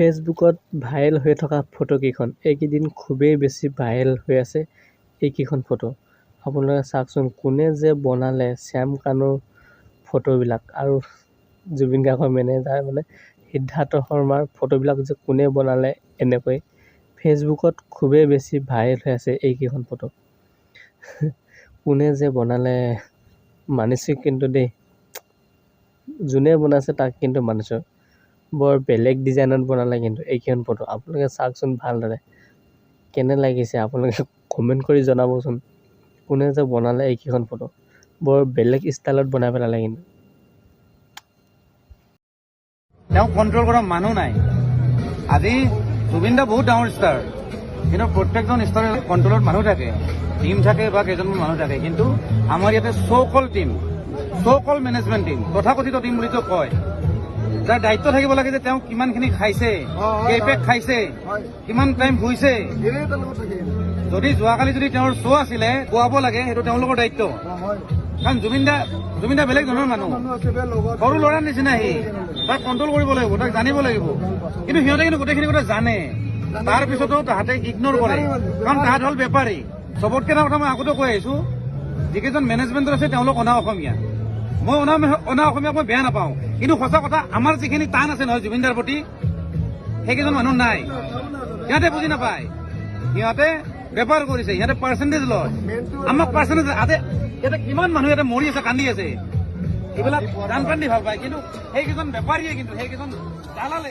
ফেচবুকত ভাইৰেল হৈ থকা ফটোকেইখন এইকেইদিন খুবেই বেছি ভাইৰেল হৈ আছে এইকেইখন ফটো। আপোনালোকে চাওকচোন কোনে যে বনালে শ্যাম কানুৰ ফটোবিলাক আৰু জুবিন গাৰ্গৰ মেনেজাৰ মানে সিদ্ধাৰ্থ শৰ্মাৰ ফটোবিলাক যে কোনে বনালে এনেকৈ ফেচবুকত খুবেই বেছি ভাইৰেল হৈ আছে এইকেইখন ফটো। কোনে যে বনালে মানিছোঁ কিন্তু দেই যোনে বনাইছে তাক কিন্তু মানিছোঁ। বৰ বেলেগ ডিজাইনত বনালে কিন্তু এইকেইখন ফটো আপোনালোকে চাওকচোন ভালদৰে। কেনে লাগিছে আপোনালোকে কমেণ্ট কৰি জনাবচোন। কোনে যে বনালে এইকেইখন ফটো? বৰ বেলেগ ষ্টাইলত বনাই পেলালে কিন্তু। তেওঁ কণ্ট্ৰল কৰা মানুহ নাই। আজি জুবিন দা বহুত ডাঙৰ ষ্টাৰ কিন্তু প্ৰত্যেকজন ষ্টাৰৰ কণ্ট্ৰলত মানুহ থাকে। টিম থাকে বা কেইজনমান মানুহ থাকে। কিন্তু আমাৰ ইয়াতে so' called team so' called management team তথাকথিত টিম বুলি তেওঁ কয়। যাৰ দায়িত্ব থাকিব লাগে যে তেওঁ কিমানখিনি খাইছে কেইপেক খাইছে কিমান টাইম শুইছে। যদি যোৱাকালি যদি তেওঁৰ শ্ব' আছিলে গোৱাব লাগে সেইটো তেওঁলোকৰ দায়িত্ব। কাৰণ জুবিন দা জুবিন দা বেলেগ ধৰণৰ মানুহ। সৰু ল'ৰাৰ নিচিনা সি। তাক কণ্ট্ৰল কৰিব লাগিব তাক জানিব লাগিব। কিন্তু সিহঁতে কিন্তু গোটেইখিনি কথা জানে। তাৰ পিছতো তাহাঁতে ইগনৰ কৰে। কাৰণ তাহাঁত হ'ল বেপাৰী। চবতকে এটা কথা মই আগতে কৈ আহিছো যিকেইজন মেনেজমেণ্টত আছে তেওঁলোক অনা অসমীয়া। মই অনা অনা অসমীয়াক মই বেয়া নাপাওঁ। কিন্তু সঁচা কথা আমাৰ যিখিনি টান আছে নহয় জুবিন দাৰ প্ৰতি সেইকেইজন মানুহ নাই। সিহঁতে বুজি নাপায়। সিহঁতে বেপাৰ কৰিছে সিহঁতে পাৰ্চেণ্টেজ লয়। আমাক পাৰ্চেণ্টেজ ইয়াতে ইয়াতে কিমান মানুহ ইয়াতে মৰি আছে কান্দি আছে। এইবিলাক দান কান্দি ভাল পায় কিন্তু সেইকেইজন বেপাৰীয়ে কিন্তু সেইকেইজন দালালে।